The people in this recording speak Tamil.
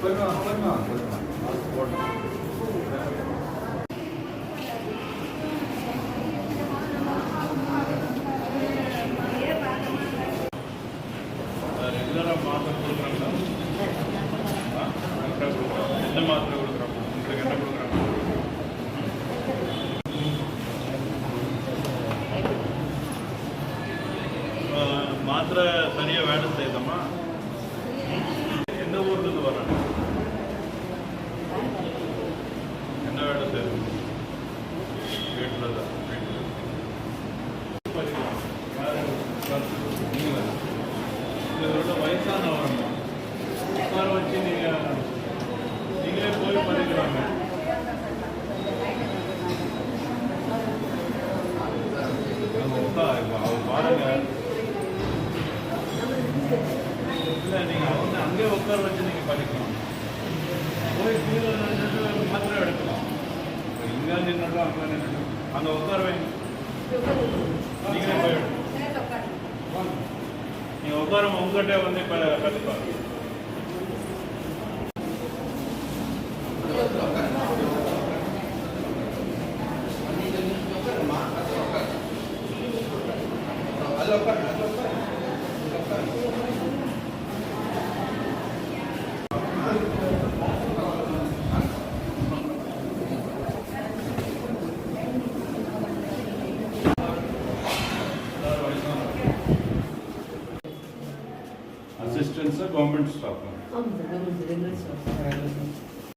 மாத்திரை கொடுக்குறாங்களா சரியாக வேலை செய்யுதம்மா இதோட வயசானவங்க உட்கார வச்சு நீங்க நீங்களே போய் பண்ணிக்கிறாங்க அவங்க உட்கார் பாருங்க. இல்லை நீங்க அவங்க அங்கேயே உட்கார வச்சு நீங்க பண்ணிக்கலாம் போய் கீழே நின்னுட்டு மாத்திரை எடுக்கலாம். இங்கே நின்றுடும் அங்கே நின்றுடும் அங்கே உட்கார வைங்க நீங்களே போய் ఉద్గారం ఒక్కటే ఉంది ప్రతిపాదన. అది ఒకటి అది ఒకటి Assistance, a government staff. Government, government staff.